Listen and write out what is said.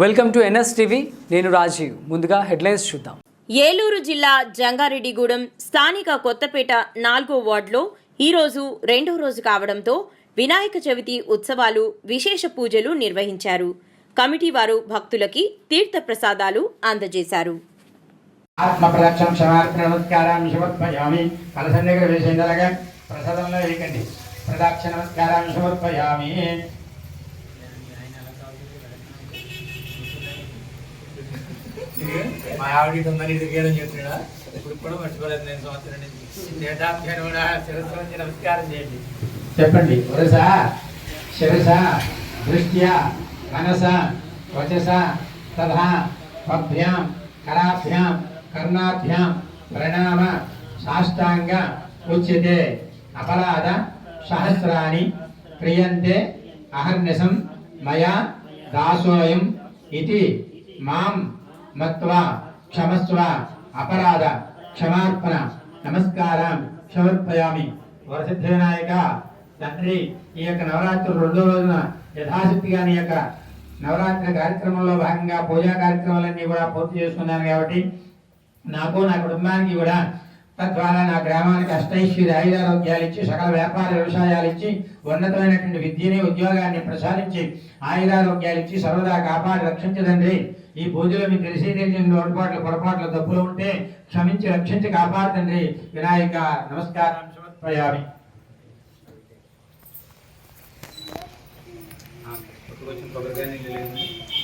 Welcome to NS TV. నేను రాజీవ్. ముందుగా headlines చూద్దాం. ఏలూరు జిల్లా జంగారెడ్డిగూడెం స్థానిక కొత్తపేట నాలుగో వార్డులో ఈరోజు రెండో రోజు కావడంతో వినాయక చవితి ఉత్సవాలు విశేష పూజలు నిర్వహించారు. కమిటీ వారు భక్తులకి తీర్థ ప్రసాదాలు అందజేశారు. ఆత్మ ప్రదక్షిణ క్షమార్పణ నమస్కారాన్ని సమర్పయామి. కలసం దగ్గర వేసేందరగా ప్రసాదంలో వేయకండి ప్రదక్షిణ నమస్కారాన్ని సమర్పయామి. మా ఆవిడ తొందర ఇదిగేదని చెప్తున్నా ఇప్పుడు కూడా మర్చిపోలేదు నేను సంవత్సరం నుంచి. నేతాభ్యాన్ని కూడా శిరస్సు నమస్కారం చేయండి. చెప్పండి. వరస. శిరస. దృష్ట్యా. మనస. వచస. తథా. పభ్యాం. కరాభ్యాం కర్ణాభ్యాం. ప్రణామ. సాష్టాంగ. ఉచ్యతే. అపరాధ సహస్రాన్ని క్రియంతే. అహర్నిశం. మయా. దాసోయం. ఇది మాం. మత్వా క్షమస్వ అపరాధ క్షమార్పణ నమస్కారం సమర్పయామి వరసిద్ధ వినాయక తండ్రి ఈ యొక్క నవరాత్రులు రెండో రోజున యథాశక్తిగా నీ యొక్క నవరాత్రి కార్యక్రమంలో భాగంగా పూజా కార్యక్రమాలన్నీ కూడా పూర్తి చేసుకున్నాను కాబట్టి నాకు నా కుటుంబానికి కూడా తద్వారా నా గ్రామానికి అష్టైశ్వర్య ఆయురారోగ్యాలు ఇచ్చి సకల వ్యాపార వ్యవసాయాలు ఇచ్చి ఉన్నతమైనటువంటి విద్యని ఉద్యోగాన్ని ప్రసాదించి ఆయురారోగ్యాలు ఇచ్చి సర్వదా కాపాడి రక్షించదండి. ఈ పూజలో మీకు తెలిసి తెలియని లోటుపాట్లు పొరపాట్లు తప్పులు ఉంటే క్షమించి రక్షించి కాపాడుతండి. వినాయక నమస్కారం సమర్పయామి కొబ్బరికాయ లేదు